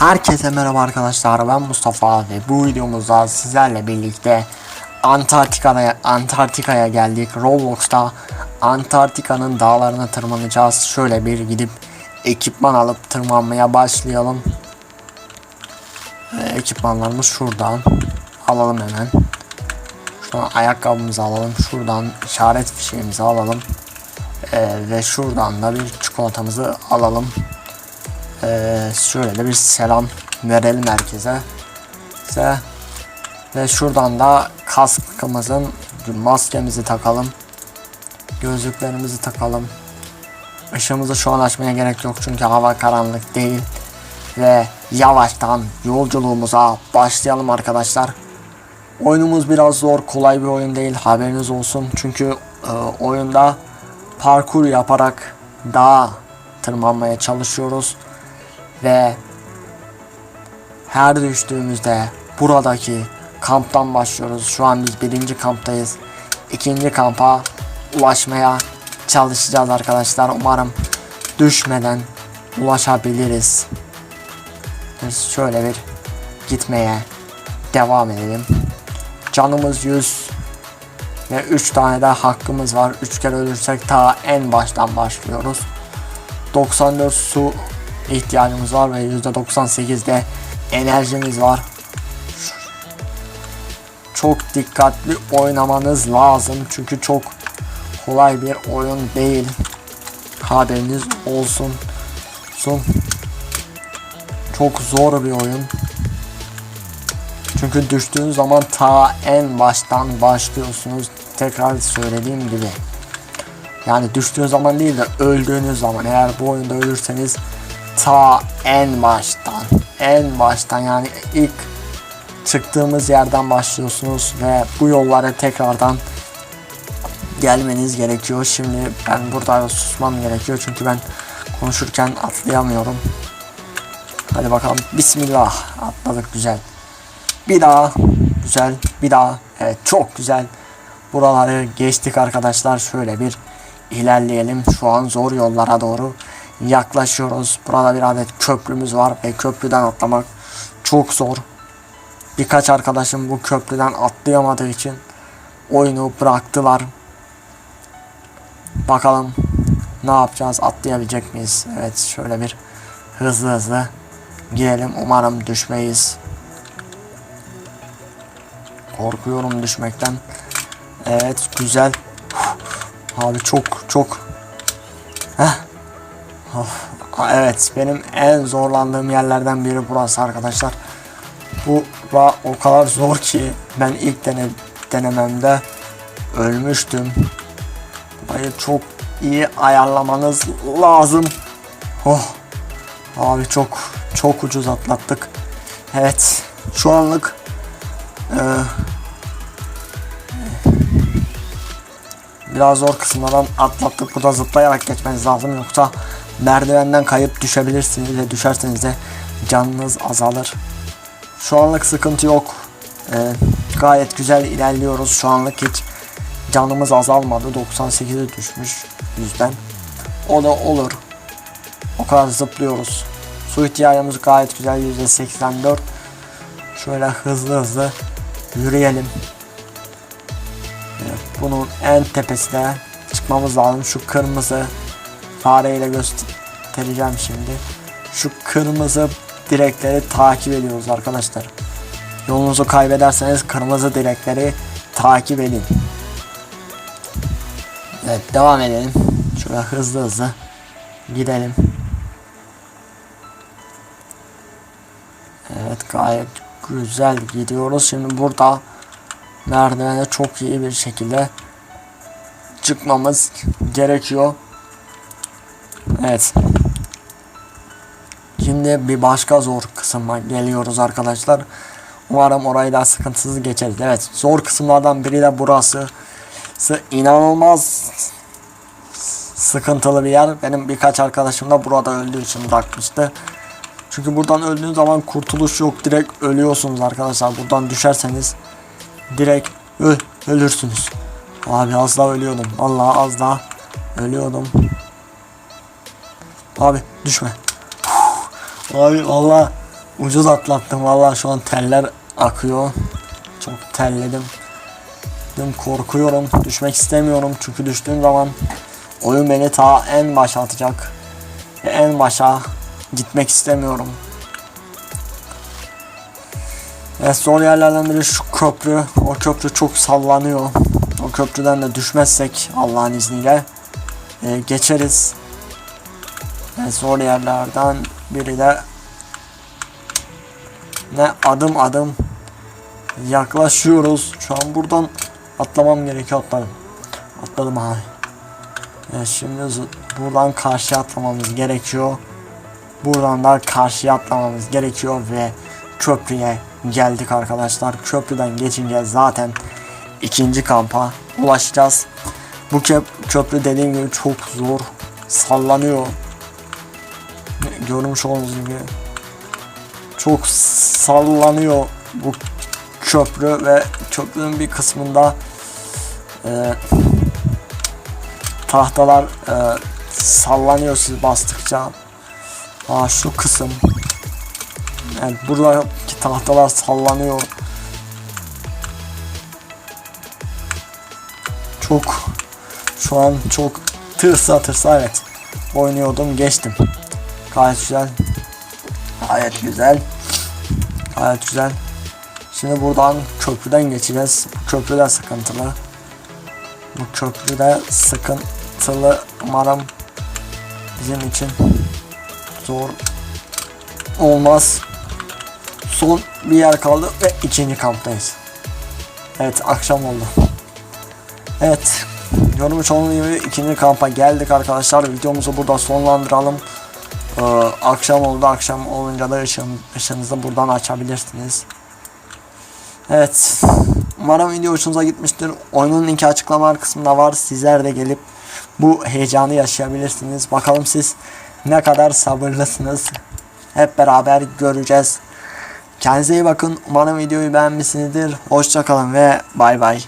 Herkese merhaba arkadaşlar ben Mustafa ve bu videomuzda sizlerle birlikte Antarktika'ya Antarktika'ya geldik. Roblox'ta Antarktika'nın dağlarına tırmanacağız. Şöyle bir gidip ekipman alıp tırmanmaya başlayalım. Ee, ekipmanlarımız şuradan alalım hemen. Şuradan ayakkabımızı alalım. Şuradan işaret fişeğimizi alalım. Ee, ve şuradan da bir çikolatamızı alalım. Ee, şöyle de bir selam verelim herkese. Size. Ve şuradan da kaskımızın maskemizi takalım. Gözlüklerimizi takalım. Işığımızı şu an açmaya gerek yok çünkü hava karanlık değil. Ve yavaştan yolculuğumuza başlayalım arkadaşlar. Oyunumuz biraz zor, kolay bir oyun değil haberiniz olsun. Çünkü e, oyunda parkur yaparak dağa tırmanmaya çalışıyoruz ve her düştüğümüzde buradaki kamptan başlıyoruz. Şu an biz birinci kamptayız. İkinci kampa ulaşmaya çalışacağız arkadaşlar. Umarım düşmeden ulaşabiliriz. Biz şöyle bir gitmeye devam edelim. Canımız 100 ve 3 tane de hakkımız var. 3 kere ölürsek ta en baştan başlıyoruz. 94 su ihtiyacımız var ve %98'de enerjimiz var. Çok dikkatli oynamanız lazım çünkü çok kolay bir oyun değil. Haberiniz olsun. Son. Çok zor bir oyun. Çünkü düştüğünüz zaman ta en baştan başlıyorsunuz. Tekrar söylediğim gibi. Yani düştüğünüz zaman değil de öldüğünüz zaman eğer bu oyunda ölürseniz ta en baştan en baştan yani ilk çıktığımız yerden başlıyorsunuz ve bu yollara tekrardan gelmeniz gerekiyor. Şimdi ben burada susmam gerekiyor çünkü ben konuşurken atlayamıyorum. Hadi bakalım. Bismillah. Atladık güzel. Bir daha. Güzel. Bir daha. Evet çok güzel. Buraları geçtik arkadaşlar. Şöyle bir ilerleyelim. Şu an zor yollara doğru yaklaşıyoruz. Burada bir adet köprümüz var ve köprüden atlamak çok zor. Birkaç arkadaşım bu köprüden atlayamadığı için oyunu bıraktılar. Bakalım ne yapacağız? Atlayabilecek miyiz? Evet şöyle bir hızlı hızlı girelim. Umarım düşmeyiz. Korkuyorum düşmekten. Evet güzel. Abi çok çok. Heh. Evet benim en zorlandığım yerlerden biri burası arkadaşlar. Bu o kadar zor ki ben ilk dene denememde ölmüştüm. Burayı çok iyi ayarlamanız lazım. Oh. Abi çok çok ucuz atlattık. Evet şu anlık e, biraz zor kısımlardan atlattık. Burada zıplayarak geçmeniz lazım yoksa merdivenden kayıp düşebilirsiniz ve düşerseniz de canınız azalır. Şu anlık sıkıntı yok. Ee, gayet güzel ilerliyoruz. Şu anlık hiç canımız azalmadı. 98'e düşmüş yüzden. O da olur. O kadar zıplıyoruz. Su ihtiyacımız gayet güzel %84. Şöyle hızlı hızlı yürüyelim. Bunun en tepesine çıkmamız lazım. Şu kırmızı fareyle göstereceğim şimdi. Şu kırmızı direkleri takip ediyoruz arkadaşlar. Yolunuzu kaybederseniz kırmızı direkleri takip edin. Evet devam edelim. Şöyle hızlı hızlı gidelim. Evet gayet güzel gidiyoruz. Şimdi burada merdivene çok iyi bir şekilde çıkmamız gerekiyor. Evet. Şimdi bir başka zor kısma geliyoruz arkadaşlar. Umarım orayı da sıkıntısız geçeriz. Evet zor kısımlardan biri de burası. İnanılmaz sıkıntılı bir yer. Benim birkaç arkadaşım da burada öldüğü için bırakmıştı. Çünkü buradan öldüğün zaman kurtuluş yok. Direkt ölüyorsunuz arkadaşlar. Buradan düşerseniz direkt öl ölürsünüz. Abi az daha ölüyordum. Vallahi az daha ölüyordum. Abi düşme. Abi valla Ucuz atlattım vallahi şu an teller akıyor. Çok terledim. Dedim korkuyorum. Düşmek istemiyorum çünkü düştüğüm zaman oyun beni ta en başa atacak. En başa gitmek istemiyorum. Ve zor yerlerden biri şu köprü. O köprü çok sallanıyor. O köprüden de düşmezsek Allah'ın izniyle e, geçeriz. Ve zor yerlerden biri de ne adım adım yaklaşıyoruz. Şu an buradan atlamam gerekiyor atladım. Atladım abi. Evet, şimdi buradan karşıya atlamamız gerekiyor. Buradan da karşıya atlamamız gerekiyor ve köprüye geldik arkadaşlar. Köprüden geçince zaten ikinci kampa ulaşacağız. Bu köp köprü dediğim gibi çok zor sallanıyor. Görmüş olduğunuz gibi çok sallanıyor bu köprü ve köprünün bir kısmında e, tahtalar e, sallanıyor siz bastıkça. Aa şu kısım. Evet buradaki tahtalar sallanıyor. Çok şu an çok tırsa tırsa evet oynuyordum geçtim. Gayet güzel. Gayet güzel. Gayet güzel. Şimdi buradan köprüden geçeceğiz. Bu köprü de sıkıntılı. Bu köprü de sıkıntılı. Umarım bizim için zor olmaz. Son bir yer kaldı ve ikinci kamptayız. Evet akşam oldu. Evet görmüş olduğunuz gibi ikinci kampa geldik arkadaşlar. Videomuzu burada sonlandıralım. Ee, akşam oldu. Akşam olunca da ışın, ışığınızı buradan açabilirsiniz. Evet. Umarım video hoşunuza gitmiştir. Oyunun linki açıklama kısmında var. Sizler de gelip bu heyecanı yaşayabilirsiniz. Bakalım siz ne kadar sabırlısınız. Hep beraber göreceğiz. Kendinize iyi bakın. Umarım videoyu beğenmişsinizdir. Hoşçakalın ve bay bay.